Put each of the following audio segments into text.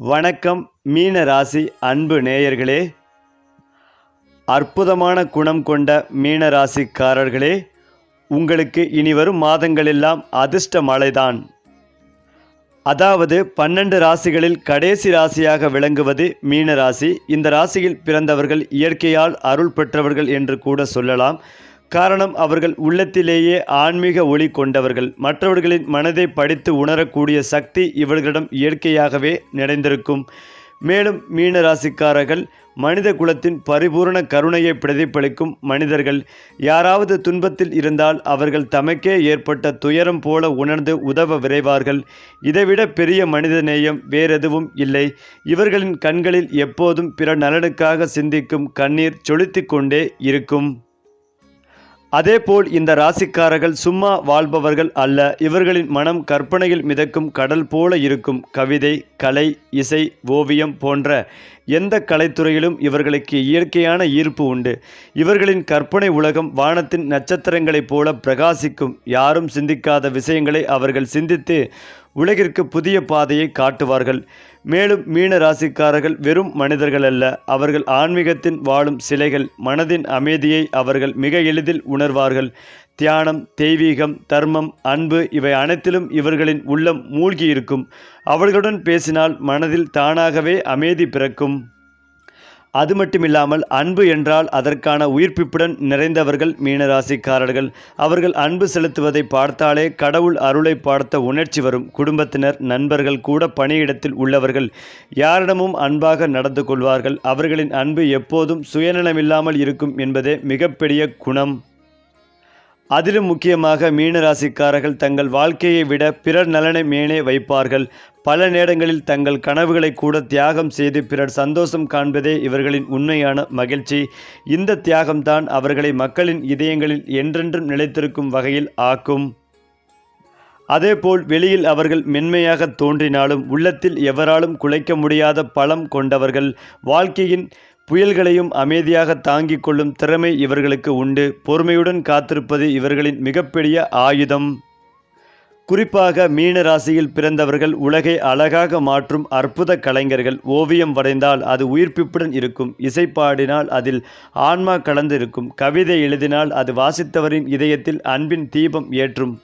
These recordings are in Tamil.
வணக்கம் மீன ராசி அன்பு நேயர்களே. அற்புதமான குணம் கொண்ட மீன ராசிக்காரர்களே உங்களுக்கு இனி வரும் மாதங்களெல்லாம் அதிர்ஷ்ட மழைதான். அதாவது பன்னெண்டு ராசிகளில் கடைசி ராசியாக விளங்குவது மீன ராசி இந்த ராசியில் பிறந்தவர்கள் இயற்கையால் அருள் பெற்றவர்கள் என்று கூட சொல்லலாம். காரணம் அவர்கள் உள்ளத்திலேயே ஆன்மீக ஒளி கொண்டவர்கள். மற்றவர்களின் மனதை படித்து உணரக்கூடிய சக்தி இவர்களிடம் இயற்கையாகவே நிறைந்திருக்கும். மேலும் மீன ராசிக்காரர்கள் மனித குலத்தின் பரிபூரண கருணையை பிரதிபலிக்கும் மனிதர்கள். யாராவது துன்பத்தில் இருந்தால் அவர்கள் தமக்கே ஏற்பட்ட துயரம் போல உணர்ந்து உதவ விரைவார்கள். இதைவிட பெரிய மனித நேயம் வேறெதுவும் இல்லை. இவர்களின் கண்களில் எப்போதும் பிற நலனுக்காக சிந்திக்கும் கண்ணீர் சொலித்துக் கொண்டே இருக்கும். அதேபோல் இந்த ராசிக்காரர்கள் சும்மா வாழ்பவர்கள் அல்ல. இவர்களின் மனம் கற்பனையில் மிதக்கும் கடல் போல இருக்கும். கவிதை கலை இசை ஓவியம் போன்ற எந்த கலைத்துறையிலும் இவர்களுக்கு இயற்கையான ஈர்ப்பு உண்டு. இவர்களின் கற்பனை உலகம் வானத்தின் நட்சத்திரங்களைப் போல பிரகாசிக்கும். யாரும் சிந்திக்காத விஷயங்களை அவர்கள் சிந்தித்து உலகிற்கு புதிய பாதையை காட்டுவார்கள். மேலும் மீன ராசிக்காரர்கள் வெறும் மனிதர்கள் அல்ல அவர்கள் ஆன்மீகத்தின் வாழும் சிலைகள் மனதின் அமைதியை அவர்கள் மிக எளிதில் உணர்வார்கள். தியானம் தெய்வீகம் தர்மம் அன்பு இவை அனைத்திலும் இவர்களின் உள்ளம் மூழ்கி இருக்கும் அவர்களுடன் பேசினால் மனதில் தானாகவே அமைதி பிறக்கும். அது மட்டுமில்லாமல் அன்பு என்றால் அதற்கான உயிர்ப்பிப்புடன் நிறைந்தவர்கள் மீனராசிக்காரர்கள். அவர்கள் அன்பு செலுத்துவதை பார்த்தாலே கடவுள் அருளை பார்த்த உணர்ச்சி வரும். குடும்பத்தினர் நண்பர்கள் கூட பணியிடத்தில் உள்ளவர்கள் யாரிடமும் அன்பாக நடந்து கொள்வார்கள். அவர்களின் அன்பு எப்போதும் சுயநலமில்லாமல் இருக்கும் என்பதே மிகப்பெரிய குணம். அதிலும் முக்கியமாக மீனராசிக்காரர்கள் தங்கள் வாழ்க்கையை விட பிறர் நலனை மேலே வைப்பார்கள். பல நேரங்களில் தங்கள் கனவுகளை கூட தியாகம் செய்து பிறர் சந்தோஷம் காண்பதே இவர்களின் உண்மையான மகிழ்ச்சி. இந்த தியாகம்தான் அவர்களை மக்களின் இதயங்களில் என்றென்றும் நிலைத்திருக்கும் வகையில் ஆக்கும். அதேபோல் வெளியில் அவர்கள் மென்மையாக தோன்றினாலும் உள்ளத்தில் எவராலும் குலைக்க முடியாத பலம் கொண்டவர்கள். வாழ்க்கையின் புயல்களையும் அமைதியாக தாங்கிக் கொள்ளும் திறமை இவர்களுக்கு உண்டு. பொறுமையுடன் காத்திருப்பது இவர்களின் மிகப்பெரிய ஆயுதம். குறிப்பாக மீன ராசியில் பிறந்தவர்கள் உலகை அழகாக மாற்றும் அற்புத கலைஞர்கள். ஓவியம் வரைந்தால் அது உயிர்ப்பிப்புடன் இருக்கும். இசை பாடினால் அதில் ஆன்மா கலந்து இருக்கும் கவிதை எழுதினால் அது வாசித்தவரின் இதயத்தில் அன்பின் தீபம் ஏற்றும்.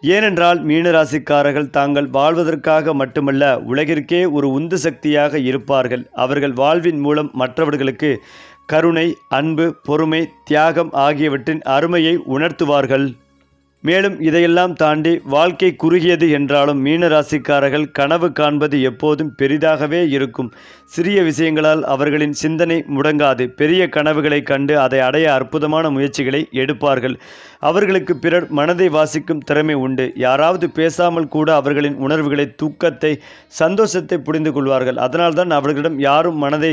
ஏனென்றால் மீனராசிக்காரர்கள் தாங்கள் வாழ்வதற்காக மட்டுமல்ல உலகிற்கே ஒரு உந்து சக்தியாக இருப்பார்கள். அவர்கள் வாழ்வின் மூலம் மற்றவர்களுக்கு கருணை அன்பு பொறுமை தியாகம் ஆகியவற்றின் அருமையை உணர்த்துவார்கள். மேலும் இதையெல்லாம் தாண்டி வாழ்க்கை குறுகியது என்றாலும் மீன ராசிக்காரர்கள் கனவு காண்பது எப்போதும் பெரிதாகவே இருக்கும். சிறிய விஷயங்களால் அவர்களின் சிந்தனை முடங்காது. பெரிய கனவுகளை கண்டு அதை அடைய அற்புதமான முயற்சிகளை எடுப்பார்கள். அவர்களுக்கு பிறர் மனதை வாசிக்கும் திறமை உண்டு. யாராவது பேசாமல் கூட அவர்களின் உணர்வுகளை தூக்கத்தை சந்தோஷத்தை புரிந்து கொள்வார்கள். அதனால்தான் அவர்களிடம் யாரும் மனதை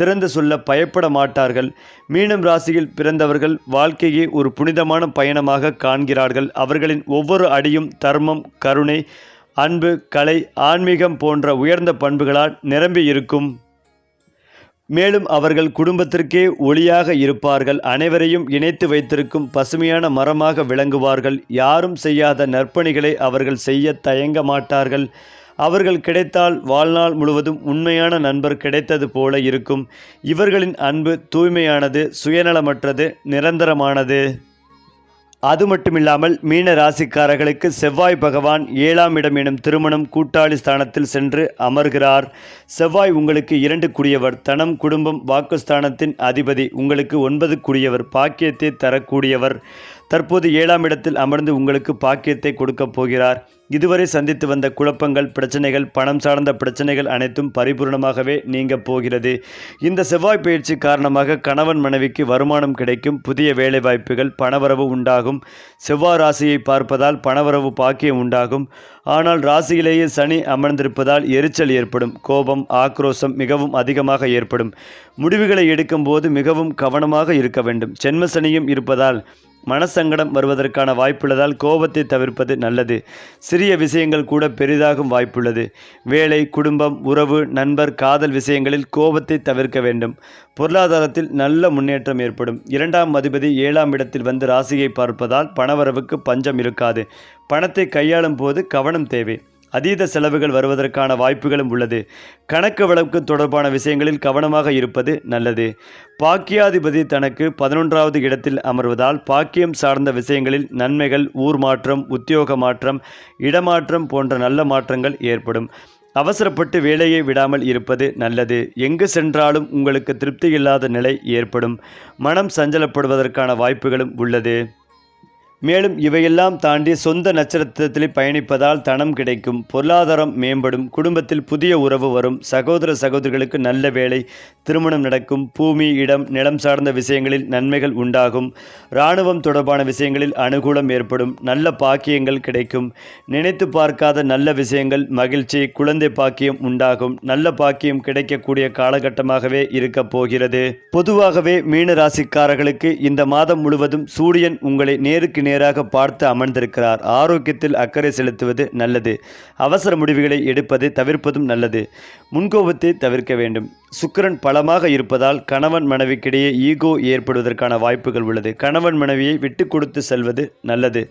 திறந்து சொல்ல பயப்பட மாட்டார்கள். மீனம் ராசியில் பிறந்தவர்கள் வாழ்க்கையை ஒரு புனிதமான பயணமாக காண்கிறார்கள். அவர்களின் ஒவ்வொரு அடியும் தர்மம் கருணை அன்பு கலை ஆன்மீகம் போன்ற உயர்ந்த பண்புகளால் நிரம்பி இருக்கும். மேலும் அவர்கள் குடும்பத்திற்கே ஒளியாக இருப்பார்கள். அனைவரையும் இணைத்து வைத்திருக்கும் பசுமையான மரமாக விளங்குவார்கள். யாரும் செய்யாத நற்பணிகளை அவர்கள் செய்ய தயங்க மாட்டார்கள். அவர்கள் கிடைத்தால் வாழ்நாள் முழுவதும் உண்மையான நண்பர் கிடைத்தது போல இருக்கும். இவர்களின் அன்பு தூய்மையானது சுயநலமற்றது நிரந்தரமானது. அது மட்டுமில்லாமல் மீன ராசிக்காரர்களுக்கு செவ்வாய் பகவான் ஏழாம் இடம் எனும் திருமணம் கூட்டாளி ஸ்தானத்தில் சென்று அமர்கிறார். செவ்வாய் உங்களுக்கு இரண்டு குடியவர் தனம் குடும்பம் வாக்குஸ்தானத்தின் அதிபதி உங்களுக்கு ஒன்பது கூடியவர் பாக்கியத்தை தரக்கூடியவர். தற்போது ஏழாம் இடத்தில் அமர்ந்து உங்களுக்கு பாக்கியத்தை கொடுக்கப் போகிறார். இதுவரை சந்தித்து வந்த குழப்பங்கள் பிரச்சனைகள் பணம் சார்ந்த பிரச்சனைகள் அனைத்தும் பரிபூர்ணமாகவே நீங்க போகிறது. இந்த செவ்வாய் பயிற்சி காரணமாக கணவன் மனைவிக்கு வருமானம் கிடைக்கும் புதிய வேலைவாய்ப்புகள் பணவரவு உண்டாகும். செவ்வாய் ராசியை பார்ப்பதால் பணவரவு பாக்கியம் உண்டாகும். ஆனால் ராசியிலேயே சனி அமர்ந்திருப்பதால் எரிச்சல் ஏற்படும். கோபம் ஆக்ரோஷம் மிகவும் அதிகமாக ஏற்படும். முடிவுகளை எடுக்கும்போது மிகவும் கவனமாக இருக்க வேண்டும். சென்ம சனியும் இருப்பதால் மனசங்கடம் வருவதற்கான வாய்ப்புள்ளதால் கோபத்தை தவிர்ப்பது நல்லது. சிறிய விஷயங்கள் கூட பெரிதாகும் வாய்ப்புள்ளது. வேலை குடும்பம் உறவு நண்பர் காதல் விஷயங்களில் கோபத்தை தவிர்க்க வேண்டும். பொருளாதாரத்தில் நல்ல முன்னேற்றம் ஏற்படும். இரண்டாம் அதிபதி ஏழாம் இடத்தில் வந்து ராசியை பார்ப்பதால் பணவரவுக்கு பஞ்சம் இருக்காது. பணத்தை கையாளும் போது கவனம் தேவை. அதீத செலவுகள் வருவதற்கான வாய்ப்புகளும் உள்ளது. கணக்கு வழக்கு தொடர்பான விஷயங்களில் கவனமாக இருப்பது நல்லது. பாக்கியாதிபதி தனக்கு பதினொன்றாவது இடத்தில் அமர்வதால் பாக்கியம் சார்ந்த விஷயங்களில் நன்மைகள் ஊர் மாற்றம் உத்தியோக மாற்றம் இடமாற்றம் போன்ற நல்ல மாற்றங்கள் ஏற்படும். அவசரப்பட்டு வேலையை விடாமல் இருப்பது நல்லது. எங்கு சென்றாலும் உங்களுக்கு திருப்தி இல்லாத நிலை ஏற்படும். மனம் சஞ்சலப்படுவதற்கான வாய்ப்புகளும் உள்ளது. மேலும் இவையெல்லாம் தாண்டி சொந்த நட்சத்திரத்தில் பயணிப்பதால் தனம் கிடைக்கும் பொருளாதாரம் மேம்படும் குடும்பத்தில் புதிய உறவு வரும் சகோதர சகோதரிகளுக்கு நல்ல வேலை திருமணம் நடக்கும் பூமி இடம் நிலம் சார்ந்த விஷயங்களில் நன்மைகள் உண்டாகும். இராணுவம் தொடர்பான விஷயங்களில் அனுகூலம் ஏற்படும் நல்ல பாக்கியங்கள் கிடைக்கும். நினைத்து பார்க்காத நல்ல விஷயங்கள் மகிழ்ச்சி குழந்தை பாக்கியம் உண்டாகும். நல்ல பாக்கியம் கிடைக்கக்கூடிய காலகட்டமாகவே இருக்கப் போகிறது. பொதுவாகவே மீன ராசிக்காரர்களுக்கு இந்த மாதம் முழுவதும் சூரியன் உங்களை நேருக்கு நேராக பார்த்து அமர்ந்திருக்கிறார். ஆரோக்கியத்தில் அக்கறை செலுத்துவது நல்லது. அவசர முடிவுகளை எடுப்பதை தவிர்ப்பதும் நல்லது. முன்கோபத்தை தவிர்க்க வேண்டும். சுக்கிரன் பலமாக இருப்பதால் கணவன் மனைவிக்கிடையே ஈகோ ஏற்படுவதற்கான வாய்ப்புகள் உள்ளது. கணவன் மனைவியை விட்டு கொடுத்து செல்வது நல்லது.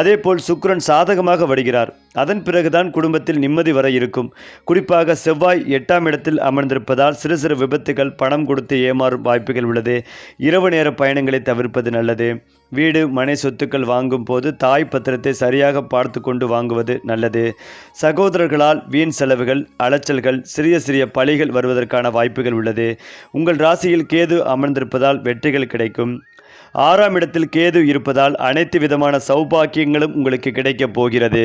அதேபோல் சுக்கரன் சாதகமாக வருகிறார். அதன் பிறகுதான் குடும்பத்தில் நிம்மதி வர இருக்கும். குறிப்பாக செவ்வாய் எட்டாம் இடத்தில் அமர்ந்திருப்பதால் சிறு சிறு விபத்துகள் பணம் கொடுத்து ஏமாறும் வாய்ப்புகள் உள்ளது. இரவு நேர பயணங்களை தவிர்ப்பது நல்லது. வீடு மனை சொத்துக்கள் வாங்கும் போது தாய் பத்திரத்தை சரியாக பார்த்து கொண்டு வாங்குவது நல்லது. சகோதரர்களால் வீண் செலவுகள் அலைச்சல்கள் சிறிய சிறிய பழிகள் வருவதற்கான வாய்ப்புகள் உள்ளது. உங்கள் ராசியில் கேது அமர்ந்திருப்பதால் வெற்றிகள் கிடைக்கும். ஆறாம் இடத்தில் கேது இருப்பதால் அனைத்து விதமான சௌபாக்கியங்களும் உங்களுக்கு கிடைக்கப் போகிறது.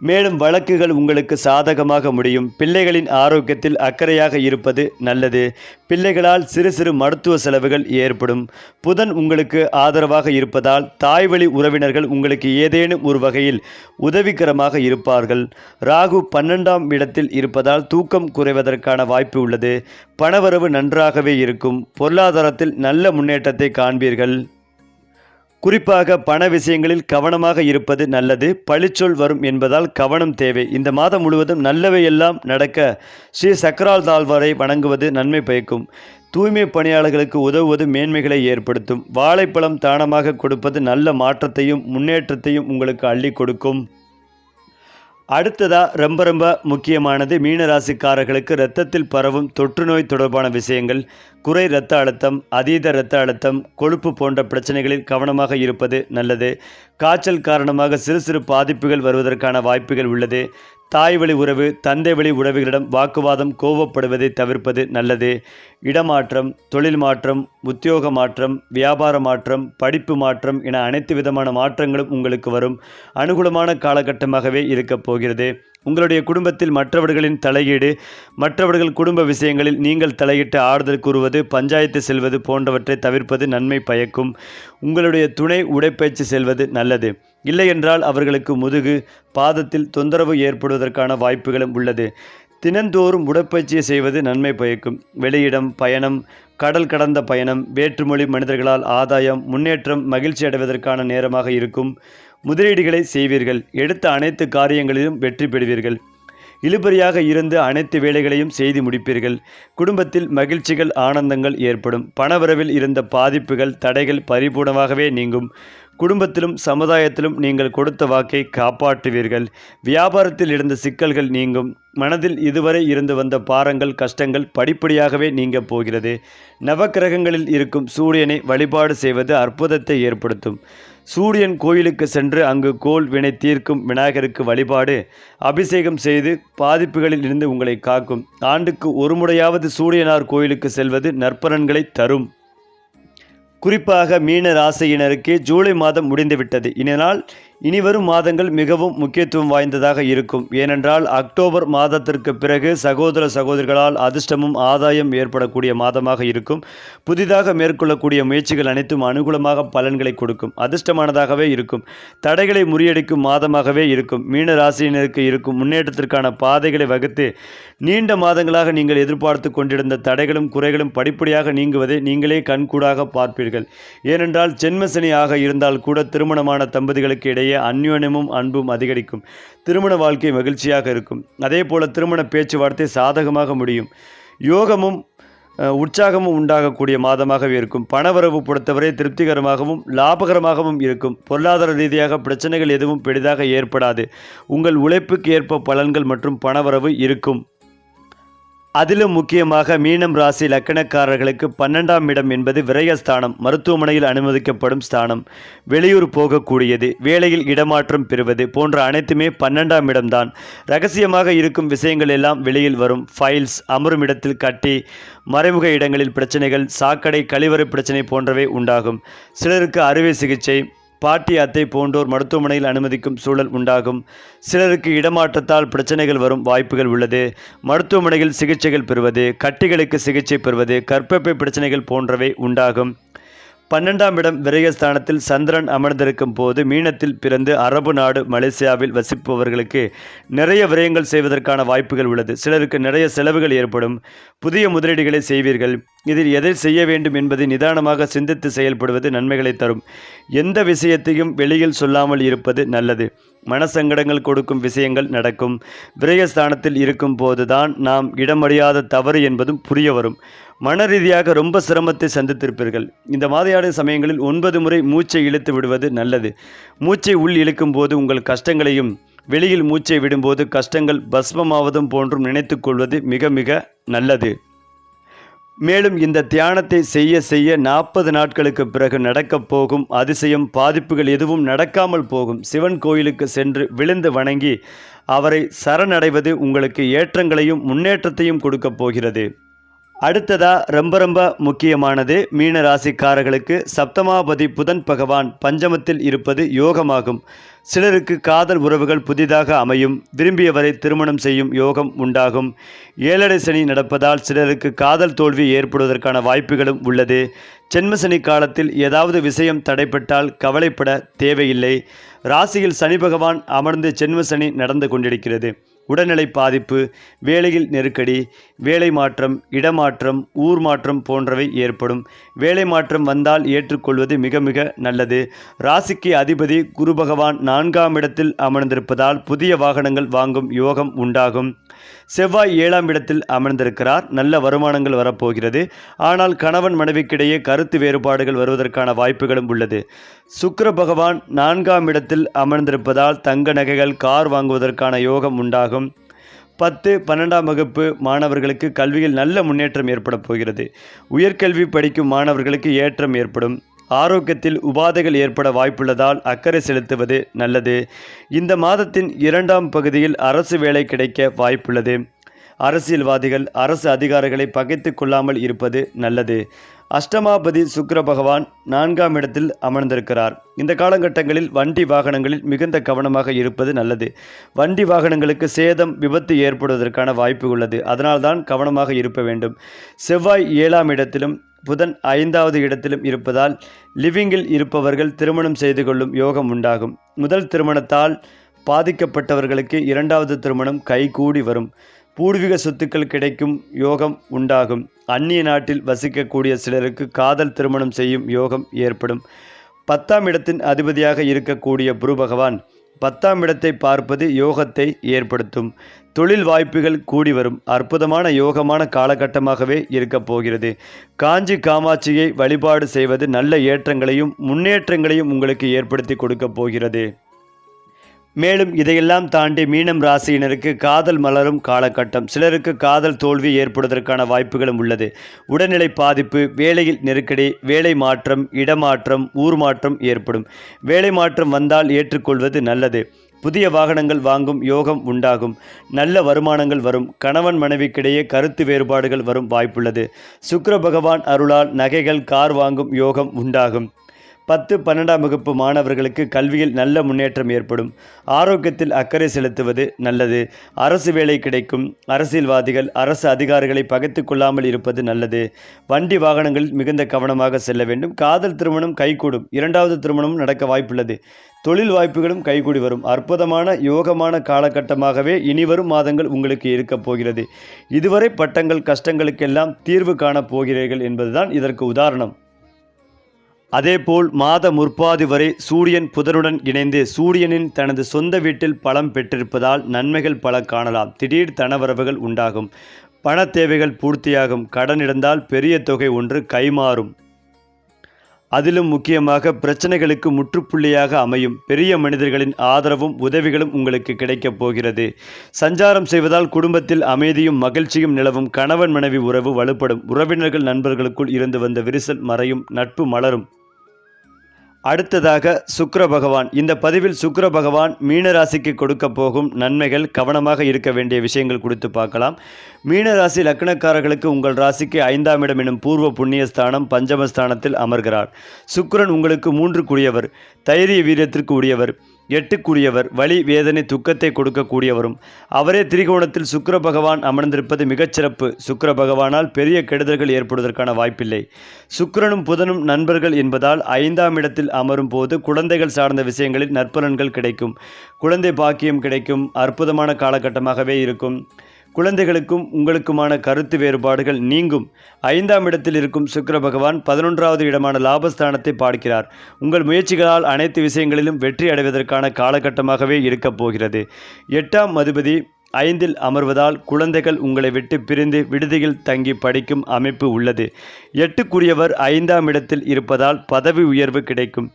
மேலும் வழக்குகள் உங்களுக்கு சாதகமாக முடியும். பிள்ளைகளின் ஆரோக்கியத்தில் அக்கறையாக இருப்பது நல்லது. பிள்ளைகளால் சிறு சிறு மருத்துவ செலவுகள் ஏற்படும். புதன் உங்களுக்கு ஆதரவாக இருப்பதால் தாய்வழி உறவினர்கள் உங்களுக்கு ஏதேனும் ஒரு வகையில் உதவிகரமாக இருப்பார்கள். ராகு பன்னெண்டாம் இடத்தில் இருப்பதால் தூக்கம் குறைவதற்கான வாய்ப்பு உள்ளது. பணவரவு நன்றாகவே இருக்கும். பொருளாதாரத்தில் நல்ல முன்னேற்றத்தை காண்பீர்கள். குறிப்பாக பண விஷயங்களில் கவனமாக இருப்பது நல்லது. பழிச்சொல் வரும் என்பதால் கவனம் தேவை. இந்த மாதம் முழுவதும் நல்லவையெல்லாம் நடக்க ஸ்ரீ சக்கரால் தாழ்வாரை வணங்குவது நன்மை பயக்கும். தூய்மை பணியாளர்களுக்கு உதவுவது மேன்மைகளை ஏற்படுத்தும். வாழைப்பழம் தானமாக கொடுப்பது நல்ல மாற்றத்தையும் முன்னேற்றத்தையும் உங்களுக்கு அள்ளி கொடுக்கும். அடுத்ததா ரொம்ப ரொம்ப முக்கியமானது மீனராசிக்காரர்களுக்கு இரத்தத்தில் பரவும் தொற்றுநோய் தொடர்பான விஷயங்கள் குறை இரத்த அழுத்தம் அதீத இரத்த அழுத்தம் கொழுப்பு போன்ற பிரச்சனைகளில் கவனமாக இருப்பது நல்லது. காய்ச்சல் காரணமாக சிறு சிறு பாதிப்புகள் வருவதற்கான வாய்ப்புகள் உள்ளது. தாய் வழி உறவு தந்தை வழி உறவுகளிடம் வாக்குவாதம் கோவப்படுவதை தவிர்ப்பது நல்லது. இடமாற்றம் தொழில் மாற்றம் உத்தியோக மாற்றம் வியாபார மாற்றம் படிப்பு மாற்றம் என அனைத்து விதமான மாற்றங்களும் உங்களுக்கு வரும். அனுகூலமான காலகட்டமாகவே இருக்கப் போகிறது. உங்களுடைய குடும்பத்தில் மற்றவர்களின் தலையீடு மற்றவர்கள் குடும்ப விஷயங்களில் நீங்கள் தலையிட்டு ஆறுதல் கூறுவது பஞ்சாயத்து செல்வது போன்றவற்றை தவிர்ப்பது நன்மை பயக்கும். உங்களுடைய துணை உடைப்பயிற்சி செல்வது நல்லது. இல்லையென்றால் அவர்களுக்கு முதுகு பாதத்தில் தொந்தரவு ஏற்படுவதற்கான வாய்ப்புகளும் உள்ளது. தினந்தோறும் உடற்பயிற்சியை செய்வது நன்மை பயக்கும். வெளியிடம் பயணம் கடல் கடந்த பயணம் வேற்றுமொழி மனிதர்களால் ஆதாயம் முன்னேற்றம் மகிழ்ச்சி அடைவதற்கான நேரமாக இருக்கும். முதலீடுகளை செய்வீர்கள். எடுத்த அனைத்து காரியங்களிலும் வெற்றி பெறுவீர்கள். இழுபறியாக இருந்து அனைத்து வேலைகளையும் செய்து முடிப்பீர்கள். குடும்பத்தில் மகிழ்ச்சிகள் ஆனந்தங்கள் ஏற்படும். பணவரவில் இருந்த பாதிப்புகள் தடைகள் பரிபூர்ணமாகவே நீங்கும். குடும்பத்திலும் சமுதாயத்திலும் நீங்கள் கொடுத்த வாக்கை காப்பாற்றுவீர்கள். வியாபாரத்தில் இருந்த சிக்கல்கள் நீங்கும். மனதில் இதுவரை இருந்து வந்த பாரங்கள் கஷ்டங்கள் படிப்படியாகவே நீங்க போகிறது. நவக்கிரகங்களில் இருக்கும் சூரியனை வழிபாடு செய்வது அற்புதத்தை ஏற்படுத்தும். சூரியன் கோயிலுக்கு சென்று அங்கு கோல் வினை தீர்க்கும் விநாயகருக்கு வழிபாடு அபிஷேகம் செய்து பாதிப்புகளில் இருந்து உங்களை காக்கும். ஆண்டுக்கு ஒரு முறையாவது சூரியனார் கோயிலுக்கு செல்வது நற்பலன்களை தரும். குறிப்பாக மீன ராசியினருக்கு ஜூலை மாதம் முடிந்துவிட்டது. இதனால் இனிவரும் மாதங்கள் மிகவும் முக்கியத்துவம் வாய்ந்ததாக இருக்கும். ஏனென்றால் அக்டோபர் மாதத்திற்கு பிறகு சகோதர சகோதரிகளால் அதிர்ஷ்டமும் ஆதாயம் ஏற்படக்கூடிய மாதமாக இருக்கும். புதிதாக மேற்கொள்ளக்கூடிய முயற்சிகள் அனைத்தும் அனுகூலமாக பலன்களை கொடுக்கும். அதிர்ஷ்டமானதாகவே இருக்கும். தடைகளை முறியடிக்கும் மாதமாகவே இருக்கும். மீன ராசியினருக்கு இருக்கும் முன்னேற்றத்திற்கான பாதைகளை வகுத்து நீண்ட மாதங்களாக நீங்கள் எதிர்பார்த்து கொண்டிருந்த தடைகளும் குறைகளும் படிப்படியாக நீங்குவதை நீங்களே கண்கூடாக பார்ப்பீர்கள். ஏனென்றால் ஜென்மசனியாக இருந்தால் கூட திருமணமான தம்பதிகளுக்கு இடையே அந்யோன்யமும் அன்பும் அதிகரிக்கும். திருமண வாழ்க்கை மகிழ்ச்சியாக இருக்கும். அதே போல திருமண பேச்சுவார்த்தை சாதகமாக முடியும். யோகமும் உற்சாகமும் உண்டாகக்கூடிய மாதமாகவே இருக்கும். பணவரவு பொறுத்தவரை திருப்திகரமாகவும் லாபகரமாகவும் இருக்கும். பொருளாதார ரீதியாக பிரச்சனைகள் எதுவும் பெரிதாக ஏற்படாது. உங்கள் உழைப்புக்கு ஏற்ப பலன்கள் மற்றும் பணவரவு இருக்கும். அதிலும் முக்கியமாக மீனம் ராசி லக்கணக்காரர்களுக்கு பன்னெண்டாம் இடம் என்பது விரயஸ்தானம். மருத்துவமனையில் அனுமதிக்கப்படும் ஸ்தானம். வெளியூர் போகக்கூடியது வேலையில் இடமாற்றம் பெறுவது போன்ற அனைத்துமே பன்னெண்டாம் இடம்தான். ரகசியமாக இருக்கும் விஷயங்கள் எல்லாம் வெளியில் வரும். ஃபைல்ஸ் அமரும் இடத்தில் கட்டி மறைமுக இடங்களில் பிரச்சனைகள் சாக்கடை கழிவறை பிரச்சனை போன்றவை உண்டாகும். சிலருக்கு அறுவை சிகிச்சை பாட்டி அத்தை போன்றோர் மருத்துவமனையில் அனுமதிக்கும் சூழல் உண்டாகும். சிலருக்கு இடமாற்றத்தால் பிரச்சனைகள் வரும் வாய்ப்புகள் உள்ளது. மருத்துவமனையில் சிகிச்சைகள் பெறுவது கட்டிகளுக்கு சிகிச்சை பெறுவது கர்ப்பப்பை பிரச்சனைகள் போன்றவை உண்டாகும். பன்னெண்டாம் இடம் விரயஸ்தானத்தில் சந்திரன் அமர்ந்திருக்கும் போது மீனத்தில் பிறந்து அரபு நாடு மலேசியாவில் வசிப்பவர்களுக்கு நிறைய விரயங்கள் செய்வதற்கான வாய்ப்புகள் உள்ளது. சிலருக்கு நிறைய செலவுகள் ஏற்படும். புதிய முதலீடுகளை செய்வீர்கள். இதில் எதை செய்ய வேண்டும் என்பதை நிதானமாக சிந்தித்து செயல்படுவது நன்மைகளை தரும். எந்த விஷயத்தையும் வெளியில் சொல்லாமல் இருப்பது நல்லது. மனசங்கடங்கள் கொடுக்கும் விஷயங்கள் நடக்கும். விரயஸ்தானத்தில் இருக்கும் போதுதான் நாம் இடமறியாத தவறு என்பதும் புரிய வரும். மன ரீதியாக ரொம்ப சிரமத்தை சந்தித்திருப்பீர்கள். இந்த மாதையாடு சமயங்களில் ஒன்பது முறை மூச்சை இழுத்து விடுவது நல்லது. மூச்சை உள் இழுக்கும் போது உங்கள் கஷ்டங்களையும் வெளியில் மூச்சை விடும்போது கஷ்டங்கள் பஸ்மமாவதும் போன்றும் நினைத்து கொள்வது மிக மிக நல்லது. மேலும் இந்த தியானத்தை செய்ய செய்ய நாற்பது நாட்களுக்கு பிறகு நடக்கப் போகும் அதிசயம் பாதிப்புகள் எதுவும் நடக்காமல் போகும். சிவன் கோயிலுக்கு சென்று விழுந்து வணங்கி அவரை சரணடைவது உங்களுக்கு ஏற்றங்களையும் முன்னேற்றத்தையும் கொடுக்கப் போகிறது. அடுத்ததா ரொம்ப ரொம்ப முக்கியமானது மீன ராசிக்காரர்களுக்கு சப்தமாபதி புதன் பகவான் பஞ்சமத்தில் இருப்பது யோகமாகும். சிலருக்கு காதல் உறவுகள் புதிதாக அமையும். விரும்பியவரை திருமணம் செய்யும் யோகம் உண்டாகும். ஏழரை சனி நடப்பதால் சிலருக்கு காதல் தோல்வி ஏற்படுவதற்கான வாய்ப்புகளும் உள்ளது. சென்மசனி காலத்தில் ஏதாவது விஷயம் தடைப்பட்டால் கவலைப்பட தேவையில்லை. ராசியில் சனி பகவான் அமர்ந்து சென்மசனி நடந்து கொண்டிருக்கிறது. உடல்நிலை பாதிப்பு வேலையில் நெருக்கடி வேலை மாற்றம் இடமாற்றம் ஊர் மாற்றம் போன்றவை ஏற்படும். வேலை மாற்றம் வந்தால் ஏற்றுக்கொள்வது மிக மிக நல்லது. ராசிக்கு அதிபதி குரு பகவான் நான்காம் இடத்தில் அமர்ந்திருப்பதால் புதிய வாகனங்கள் வாங்கும் யோகம் உண்டாகும். செவ்வாய் ஏழாம் இடத்தில் அமர்ந்திருக்கிறார். நல்ல வருமானங்கள் வரப்போகிறது. ஆனால் கணவன் மனைவிக்கிடையே கருத்து வேறுபாடுகள் வருவதற்கான வாய்ப்புகளும் உள்ளது. சுக்கர பகவான் நான்காம் இடத்தில் அமர்ந்திருப்பதால் தங்க நகைகள் கார் வாங்குவதற்கான யோகம் உண்டாகும். பத்து பன்னெண்டாம் வகுப்பு மாணவர்களுக்கு கல்வியில் நல்ல முன்னேற்றம் ஏற்பட போகிறது. உயர்கல்வி படிக்கும் மாணவர்களுக்கு ஏற்றம் ஏற்படும். ஆரோக்கியத்தில் உபாதைகள் ஏற்பட வாய்ப்புள்ளதால் அக்கறை செலுத்துவது நல்லது. இந்த மாதத்தின் இரண்டாம் பகுதியில் அரசு வேலை கிடைக்க வாய்ப்புள்ளது. அரசியல்வாதிகள் அரசு அதிகாரிகளை பகைத்து கொள்ளாமல் இருப்பது நல்லது. அஷ்டமாபதி சுக்கர பகவான் நான்காம் இடத்தில் அமர்ந்திருக்கிறார். இந்த காலகட்டங்களில் வண்டி வாகனங்களில் மிகுந்த கவனமாக இருப்பது நல்லது. வண்டி வாகனங்களுக்கு சேதம் விபத்து ஏற்படுவதற்கான வாய்ப்பு உள்ளது. அதனால்தான் கவனமாக இருக்க வேண்டும். செவ்வாய் ஏழாம் இடத்திலும் புதன் ஐந்தாவது இடத்திலும் இருப்பதால் லிவிங்கில் இருப்பவர்கள் திருமணம் செய்து கொள்ளும் யோகம் உண்டாகும். முதல் திருமணத்தால் பாதிக்கப்பட்டவர்களுக்கு இரண்டாவது திருமணம் கைகூடி வரும். பூர்வீக சொத்துக்கள் கிடைக்கும் யோகம் உண்டாகும். அந்நிய நாட்டில் வசிக்கக்கூடிய சிலருக்கு காதல் திருமணம் செய்யும் யோகம் ஏற்படும். பத்தாம் இடத்தின் அதிபதியாக இருக்கக்கூடிய குரு பகவான் பத்தாம் இடத்தை பார்ப்பது யோகத்தை ஏற்படுத்தும். தொழில் வாய்ப்புகள் கூடி வரும். அற்புதமான யோகமான காலகட்டமாகவே இருக்கப் போகிறது. காஞ்சி காமாட்சியை வழிபாடு செய்வது நல்ல ஏற்றங்களையும் முன்னேற்றங்களையும் உங்களுக்கு ஏற்படுத்தி கொடுக்கப் போகிறது. மேலும் இதையெல்லாம் தாண்டி மீனம் ராசியினருக்கு காதல் மலரும் காலகட்டம். சிலருக்கு காதல் தோல்வி ஏற்படுவதற்கான வாய்ப்புகளும் உள்ளது. உடல்நிலை பாதிப்பு வேலையில் நெருக்கடி வேலை மாற்றம் இடமாற்றம் ஊர் மாற்றம் ஏற்படும். வேலை மாற்றம் வந்தால் ஏற்றுக்கொள்வது நல்லது. புதிய வாகனங்கள் வாங்கும் யோகம் உண்டாகும். நல்ல வருமானங்கள் வரும். கணவன் மனைவிக்கிடையே கருத்து வேறுபாடுகள் வரும் வாய்ப்புள்ளது. சுக்கர பகவான் அருளால் நகைகள் கார் வாங்கும் யோகம் உண்டாகும். பத்து பன்னெண்டாம் வகுப்பு மாணவர்களுக்கு கல்வியில் நல்ல முன்னேற்றம் ஏற்படும். ஆரோக்கியத்தில் அக்கறை செலுத்துவது நல்லது. அரசு வேலை கிடைக்கும். அரசியல்வாதிகள் அரசு அதிகாரிகளை பகைத்து கொள்ளாமல் இருப்பது நல்லது. வண்டி வாகனங்களில் மிகுந்த கவனமாக செல்ல வேண்டும். காதல் திருமணம் கைகூடும். இரண்டாவது திருமணமும் நடக்க வாய்ப்புள்ளது. தொழில் வாய்ப்புகளும் கைகூடி வரும். அற்புதமான யோகமான காலகட்டமாகவே இனிவரும் மாதங்கள் உங்களுக்கு இருக்கப் போகிறது. இதுவரை பட்டங்கள் கஷ்டங்களுக்கெல்லாம் தீர்வு காணப் போகிறீர்கள் என்பதுதான் இதற்கு உதாரணம். அதேபோல் மாத முற்பாதி வரை சூரியன் புதனுடன் இணைந்து சூரியனின் தனது சொந்த வீட்டில் பலம் பெற்றிருப்பதால் நன்மைகள் பல காணலாம். திடீர் தனவரவுகள் உண்டாகும். பண தேவைகள் பூர்த்தியாகும். கடன் இருந்தால் பெரிய தொகை ஒன்று கைமாறும். அதிலும் முக்கியமாக பிரச்சனைகளுக்கு முற்றுப்புள்ளியாக அமையும் பெரிய மனிதர்களின் ஆதரவும் உதவிகளும் உங்களுக்கு கிடைக்கப் போகிறது. சஞ்சாரம் செய்வதால் குடும்பத்தில் அமைதியும் மகிழ்ச்சியும் நிலவும் கணவன் மனைவி உறவு வலுப்படும். உறவினர்கள் நண்பர்களுக்குள் இருந்து வந்த விரிசல் மறையும் நட்பு மலரும். அடுத்ததாக சுக்கர பகவான். இந்த பதிவில் சுக்கர பகவான் மீனராசிக்கு கொடுக்க போகும் நன்மைகள் கவனமாக இருக்க வேண்டிய விஷயங்கள் குறித்து பார்க்கலாம். மீனராசி லக்னக்காரர்களுக்கு உங்கள் ராசிக்கு ஐந்தாம் இடம் எனும் பூர்வ புண்ணியஸ்தானம் பஞ்சமஸ்தானத்தில் அமர்கிறார். சுக்கரன் உங்களுக்கு மூன்று குடியவர் தைரிய வீரத்திற்கு உரியவர். எட்டுக்குரியவர் வலி வேதனை துக்கத்தை கொடுக்கக்கூடியவரும். அவரே திரிகோணத்தில் சுக்கர பகவான் அமர்ந்திருப்பது மிகச்சிறப்பு சுக்கர பகவானால் பெரிய கெடுதல்கள் ஏற்படுவதற்கான வாய்ப்பில்லை. சுக்கரனும் புதனும் நண்பர்கள் என்பதால் ஐந்தாம் இடத்தில் அமரும் போது குழந்தைகள் சார்ந்த விஷயங்களில் நற்பலன்கள் கிடைக்கும். குழந்தை பாக்கியம் கிடைக்கும். அற்புதமான காலகட்டமாகவே இருக்கும். குழந்தைகளுக்கும் உங்களுக்குமான கருத்து வேறுபாடுகள் நீங்கும். ஐந்தாம் இடத்தில் இருக்கும் சுக்கர பகவான் பதினொன்றாவது இடமான லாபஸ்தானத்தை பார்க்கிறார். உங்கள் முயற்சிகளால் அனைத்து விஷயங்களிலும் வெற்றி அடைவதற்கான காலகட்டமாகவே இருக்கப் போகிறது. எட்டாம் மதுபதி ஐந்தில் அமர்வதால் குழந்தைகள் உங்களை விட்டு பிரிந்து விடுதியில் தங்கி படிக்கும் அமைப்பு உள்ளது. எட்டுக்குரியவர் ஐந்தாம் இடத்தில் இருப்பதால் பதவி உயர்வு கிடைக்கும்.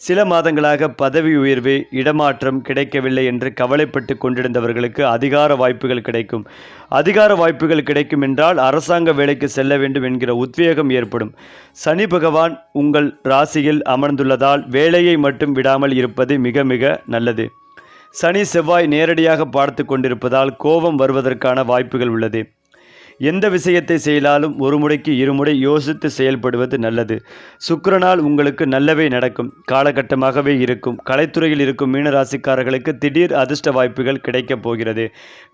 சில மாதங்களாக பதவி உயர்வு இடமாற்றம் கிடைக்கவில்லை என்று கவலைப்பட்டு கொண்டிருந்தவர்களுக்கு அதிகார வாய்ப்புகள் கிடைக்கும். அதிகார வாய்ப்புகள் கிடைக்கும் என்றால் அரசாங்க வேலைக்கு செல்ல வேண்டும் என்கிற உத்வேகம் ஏற்படும். சனி பகவான் உங்கள் ராசியில் அமர்ந்துள்ளதால் வேலையை மட்டும் விடாமல் இருப்பது மிக மிக நல்லது. சனி செவ்வாய் நேரடியாக பார்த்து கொண்டிருப்பதால் கோபம் வருவதற்கான வாய்ப்புகள் உள்ளது. எந்த விஷயத்தை செய்தாலும் ஒரு முறைக்கு இருமுறை யோசித்து செயல்படுவது நல்லது. சுக்கரனால் உங்களுக்கு நல்லவே நடக்கும். காலகட்டமாகவே இருக்கும். கலைத்துறையில் இருக்கும் மீனராசிக்காரர்களுக்கு திடீர் அதிர்ஷ்ட வாய்ப்புகள் கிடைக்கப் போகிறது.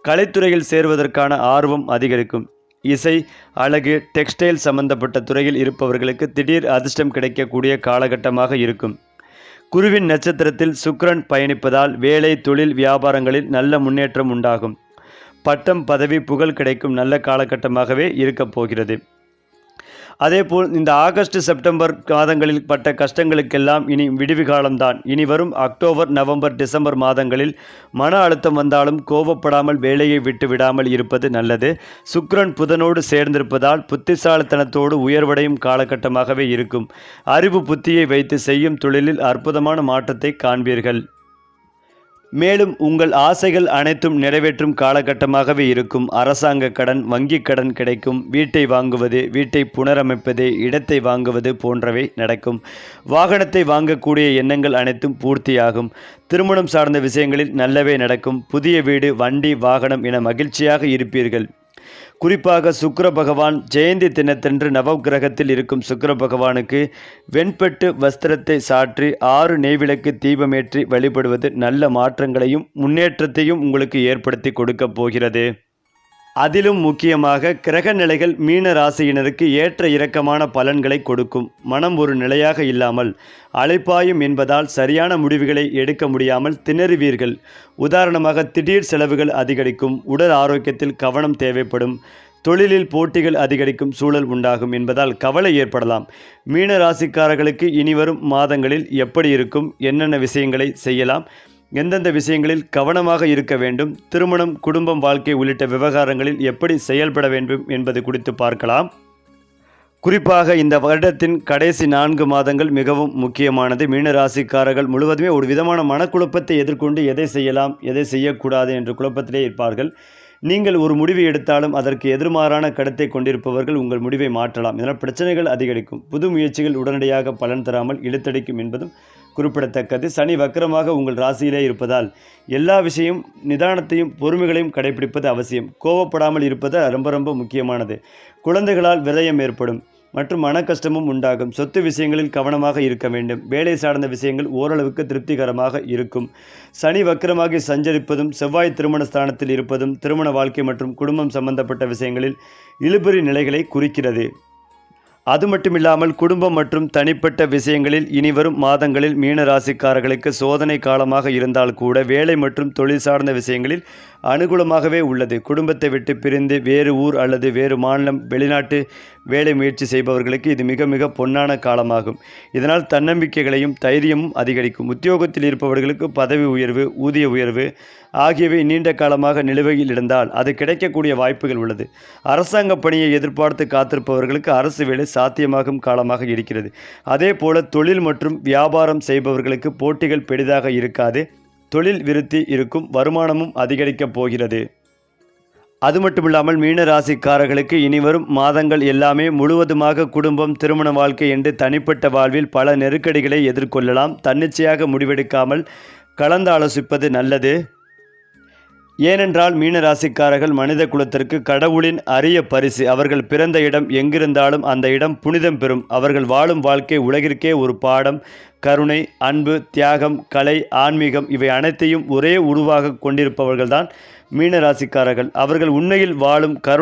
கலைத்துறையில் சேர்வதற்கான ஆர்வம் அதிகரிக்கும். இசை அழகு டெக்ஸ்டைல் சம்பந்தப்பட்ட துறையில் இருப்பவர்களுக்கு திடீர் அதிர்ஷ்டம் கிடைக்கக்கூடிய காலகட்டமாக இருக்கும். குருவின் நட்சத்திரத்தில் சுக்ரன் பயணிப்பதால் வேலை தொழில் வியாபாரங்களில் நல்ல முன்னேற்றம் உண்டாகும். பட்டம் பதவி புகழ் கிடைக்கும் நல்ல காலகட்டமாகவே இருக்கப் போகிறது. அதேபோல் இந்த ஆகஸ்ட் செப்டம்பர் மாதங்களில் பட்ட கஷ்டங்களுக்கெல்லாம் இனி விடுவி காலம்தான் இனி வரும் அக்டோபர் நவம்பர் டிசம்பர் மாதங்களில் மன அழுத்தம் வந்தாலும் கோபப்படாமல் வேலையை விட்டு விடாமல் இருப்பது நல்லது. சுக்ரன் புதனோடு சேர்ந்திருப்பதால் புத்திசாலித்தனத்தோடு உயர்வடையும் காலகட்டமாகவே இருக்கும். அறிவு புத்தியை வைத்து செய்யும் தொழிலில் அற்புதமான மாற்றத்தை காண்பீர்கள். மேலும் உங்கள் ஆசைகள் அனைத்தும் நிறைவேற்றும் காலகட்டமாகவே இருக்கும். அரசாங்க கடன் வங்கிக் கடன் கிடைக்கும். வீட்டை வாங்குவது வீட்டை புனரமைப்பது இடத்தை வாங்குவது போன்றவை நடக்கும். வாகனத்தை வாங்கக்கூடிய எண்ணங்கள் அனைத்தும் பூர்த்தியாகும். திருமணம் சார்ந்த விஷயங்களில் நல்லவே நடக்கும். புதிய வீடு வண்டி வாகனம் என மகிழ்ச்சியாக இருப்பீர்கள். குறிப்பாக சுக்கர பகவான் ஜெயந்தி தினத்தன்று நவக்கிரகத்தில் இருக்கும் சுக்கர பகவானுக்கு வெண்பட்டு வஸ்திரத்தை சாற்றி ஆறு நெய்விளக்கு தீபமேற்றி வழிபடுவது நல்ல மாற்றங்களையும் முன்னேற்றத்தையும் உங்களுக்கு ஏற்படுத்தி கொடுக்கப் போகிறது. அதிலும் முக்கியமாக கிரக நிலைகள் மீன ராசியினருக்கு ஏற்ற இறக்கமான பலன்களை கொடுக்கும். மனம் ஒரு நிலையாக இல்லாமல் அழைப்பாயும் என்பதால் சரியான முடிவுகளை எடுக்க முடியாமல் திணறுவீர்கள். உதாரணமாக திடீர் செலவுகள் அதிகரிக்கும் உடல் ஆரோக்கியத்தில் கவனம் தேவைப்படும் தொழிலில் போட்டிகள் அதிகரிக்கும் சூழல் உண்டாகும் என்பதால் கவலை ஏற்படலாம். மீன ராசிக்காரர்களுக்கு இனிவரும் மாதங்களில் எப்படி இருக்கும் என்னென்ன விஷயங்களை செய்யலாம் எந்தெந்த விஷயங்களில் கவனமாக இருக்க வேண்டும் திருமணம் குடும்பம் வாழ்க்கை உள்ளிட்ட விவகாரங்களில் எப்படி செயல்பட வேண்டும் என்பது குறித்து பார்க்கலாம். குறிப்பாக இந்த வருடத்தின் கடைசி நான்கு மாதங்கள் மிகவும் முக்கியமானது. மீனராசிக்காரர்கள் முழுவதுமே ஒரு விதமான மனக்குழப்பத்தை எதிர்கொண்டு எதை செய்யலாம் எதை செய்யக்கூடாது என்ற குழப்பத்திலே இருப்பார்கள். நீங்கள் ஒரு முடிவு எடுத்தாலும் அதற்கு எதிர்மாறான கருத்தை கொண்டிருப்பவர்கள் உங்கள் முடிவை மாற்றலாம். இதனால் பிரச்சனைகள் அதிகரிக்கும். புது முயற்சிகள் உடனடியாக பலன் தராமல் இழுத்தடிக்கும் என்பதும் குறிப்பிடத்தக்கது. சனி வக்கரமாக உங்கள் ராசியிலே இருப்பதால் எல்லா விஷயம் நிதானத்தையும் பொறுமைகளையும் கடைபிடிப்பது அவசியம். கோவப்படாமல் இருப்பது ரொம்ப ரொம்ப முக்கியமானது. குழந்தைகளால் விரயம் ஏற்படும் மற்றும் மன கஷ்டமும் உண்டாகும். சொத்து விஷயங்களில் கவனமாக இருக்க வேண்டும். வேலை சார்ந்த விஷயங்கள் ஓரளவுக்கு திருப்திகரமாக இருக்கும். சனி வக்கரமாக சஞ்சரிப்பதும் செவ்வாய் திருமண ஸ்தானத்தில் இருப்பதும் திருமண வாழ்க்கை மற்றும் குடும்பம் சம்பந்தப்பட்ட விஷயங்களில் இழுபறி நிலைகளை குறிக்கிறது. அது மட்டும் இல்லாமல் குடும்பம் மற்றும் தனிப்பட்ட விஷயங்களில் இனிவரும் மாதங்களில் மீன ராசிக்காரர்களுக்கு சோதனை காலமாக இருந்தால் கூட வேலை மற்றும் தொழில் சார்ந்த விஷயங்களில் அனுகூலமாகவே உள்ளது. குடும்பத்தை விட்டு பிரிந்து வேறு ஊர் அல்லது வேறு மாநிலம் வெளிநாட்டு வேலை முயற்சி செய்பவர்களுக்கு இது மிக மிக பொன்னான காலமாகும். இதனால் தன்னம்பிக்கைகளையும் தைரியமும் அதிகரிக்கும். உத்தியோகத்தில் இருப்பவர்களுக்கு பதவி உயர்வு ஊதிய உயர்வு ஆகியவை நீண்ட காலமாக நிலுவையில் இருந்தால் அது கிடைக்கக்கூடிய வாய்ப்புகள் உள்ளது. அரசாங்க பணியை எதிர்பார்த்து காத்திருப்பவர்களுக்கு அரசு வேலை சாத்தியமாகும் காலமாக இருக்கிறது. அதே போல தொழில் மற்றும் வியாபாரம் செய்பவர்களுக்கு போட்டிகள் பெரிதாக இருக்காது. தொழில் விருத்தி இருக்கும் வருமானமும் அதிகரிக்கப் போகிறது. அது மட்டுமில்லாமல் மீன ராசிக்காரர்களுக்கு இனிவரும் மாதங்கள் எல்லாமே முழுவதுமாக குடும்பம் திருமண வாழ்க்கை என்று தனிப்பட்ட வாழ்வில் பல நெருக்கடிகளை எதிர்கொள்ளலாம். தன்னிச்சையாக முடிவெடுக்காமல் கலந்து ஆலோசிப்பது நல்லது. ஏனென்றால் மீனராசிக்காரர்கள் மனித குலத்திற்கு கடவுளின் அரிய பரிசு. அவர்கள் பிறந்த இடம் எங்கிருந்தாலும் அந்த இடம் புனிதம் பெறும். அவர்கள் வாழும் வாழ்க்கை உலகிற்கே ஒரு பாடம். கருணை அன்பு தியாகம் கலை ஆன்மீகம் இவை அனைத்தையும் ஒரே உருவாக கொண்டிருப்பவர்கள்தான் மீனராசிக்காரர்கள். அவர்கள் உண்மையில் வாழும் கரு